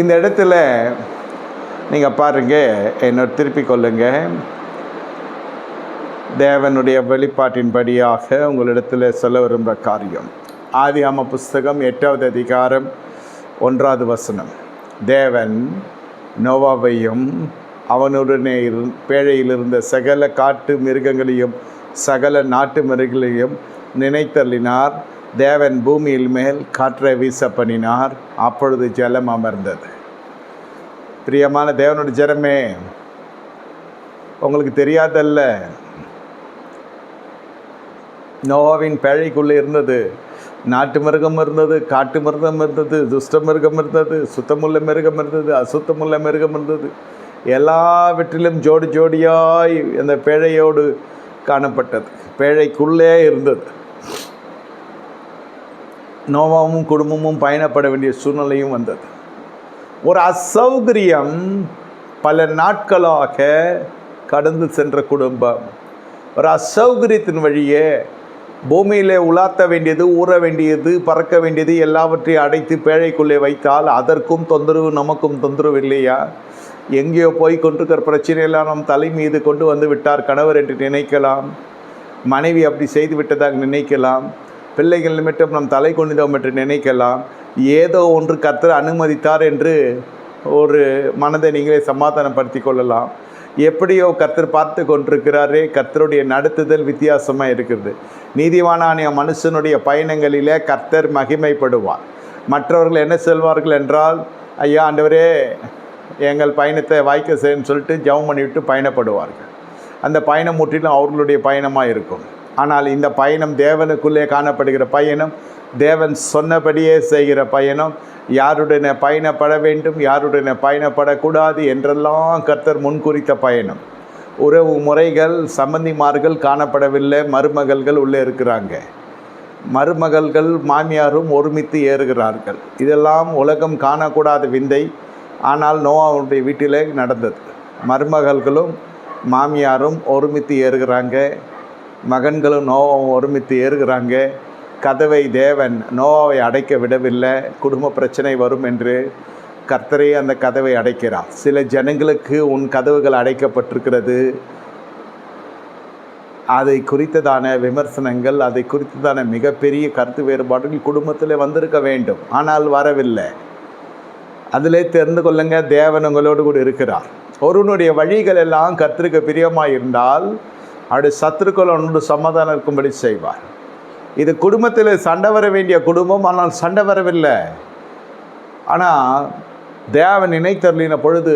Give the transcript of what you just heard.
இந்த இடத்துல நீங்கள் பாருங்கள் என்னோட திருப்பிக் கொள்ளுங்க தேவனுடைய வெளிப்பாட்டின்படியாக உங்களிடத்தில் சொல்ல விரும்புகிற காரியம். ஆதிகாம புஸ்தகம் எட்டாவது அதிகாரம் ஒன்றாவது வசனம். தேவன் நோவாவையும் அவனுடனே இரு பேழையில் இருந்த சகல காட்டு மிருகங்களையும் சகல நாட்டு மிருகங்களையும் நினைத்தள்ளினார் தேவன் பூமியில் மேல் காற்றை வீச பண்ணினார் அப்பொழுது ஜலம் அமர்ந்தது. பிரியமான தேவனுடைய ஜனமே உங்களுக்கு தெரியாதல்ல நோவாவின் பேழைக்குள்ளே இருந்தது. நாட்டு மிருகம் இருந்தது காட்டு மிருகம் இருந்தது துஷ்ட மிருகம் இருந்தது சுத்தமுள்ள மிருகம் இருந்தது அசுத்தமுள்ள மிருகம் இருந்தது. எல்லாவற்றிலும் ஜோடி ஜோடியாய் அந்த பேழையோடு காணப்பட்டது. பேழைக்குள்ளே இருந்தது. நோவாவும் குடும்பமும் பயணப்பட வேண்டிய சூழ்நிலையும் வந்தது. ஒரு அசௌகரியம் பல நாட்களாக கடந்து சென்ற குடும்பம். ஒரு அசௌகரியத்தின் வழியே பூமியில் உலாத்த வேண்டியது ஊற வேண்டியது பறக்க வேண்டியது எல்லாவற்றையும் அடைத்து பேழைக்குள்ளே வைத்தால் அதற்கும் தொந்தரவு நமக்கும் தொந்தரவு இல்லையா? எங்கேயோ போய் கொண்டிருக்கிற பிரச்சனையெல்லாம் நம் தலை மீது கொண்டு வந்து விட்டார் கணவர் என்று நினைக்கலாம். மனைவி அப்படி செய்து விட்டதாக நினைக்கலாம். பிள்ளைகள் நிமித்தம் நம் தலை கொண்டோம் என்று நினைக்கலாம். ஏதோ ஒன்று கர்த்தர் அனுமதித்தார் என்று ஒரு மனதை நீங்களே சமாதானப்படுத்தி கொள்ளலாம். எப்படியோ கர்த்தர் பார்த்து கொண்டிருக்கிறாரே கர்த்தருடைய நடத்துதல் வித்தியாசமாக இருக்குது நீதிவானானிய மனுஷனுடைய பயணங்களிலே கர்த்தர் மகிமைப்படுவார். மற்றவர்கள் என்ன செல்வார்கள் என்றால் ஐயா ஆண்டவரே எங்கள் பயணத்தை வாய்க்க செய்யன்னு சொல்லிட்டு ஜெபம் பண்ணிவிட்டு பயணப்படுவார்கள். அந்த பயணம் முற்றிலும் அவர்களுடைய பயணமாக இருக்கும். ஆனால் இந்த பயணம் தேவனுக்குள்ளே காணப்படுகிற பயணம் தேவன் சொன்னபடியே செய்கிற பயணம். யாருடனே பயணப்பட வேண்டும் யாருடனே பயணப்படக்கூடாது என்றெல்லாம் கர்த்தர் முன்குறித்த பயணம். உறவு முறைகள் சம்பந்திமார்கள் காணப்படவில்லை மருமகள்கள் உள்ளே இருக்கிறாங்க. மருமகள்கள் மாமியாரும் ஒருமித்து ஏறுகிறார்கள். இதெல்லாம் உலகம் காணக்கூடாத விந்தை. ஆனால் நோவாவுடைய வீட்டிலே நடந்தது. மருமகள்களும் மாமியாரும் ஒருமித்து ஏறுகிறாங்க. மகன்களும் நோவம் ஒருமித்து ஏறுகிறாங்க. கதவை தேவன் நோவாவை அடைக்க விடவில்லை. குடும்ப பிரச்சனை வரும் என்று கர்த்தரே அந்த கதவை அடைக்கிறார். சில ஜனங்களுக்கு உன் கதவுகள் அடைக்கப்பட்டிருக்கிறது. அதை குறித்ததான விமர்சனங்கள் அதை குறித்ததான மிகப்பெரிய கருத்து வேறுபாடுகள் குடும்பத்தில் வந்திருக்க வேண்டும். ஆனால் வரவில்லை. அதிலே தெரிந்து கொள்ளுங்க தேவன் உங்களோடு கூட இருக்கிறார். ஒருவனுடைய வழிகள் எல்லாம் கர்த்தருக்கு பிரியமாக இருந்தால் அப்படி சத்துருக்கள் அவனோடு சமாதானம் இருக்கும்படி செய்வார். இது குடும்பத்தில் சண்டை வர வேண்டிய குடும்பம் ஆனால் சண்டை வரவில்லை. ஆனால் தேவன் நினைத்தருளின பொழுது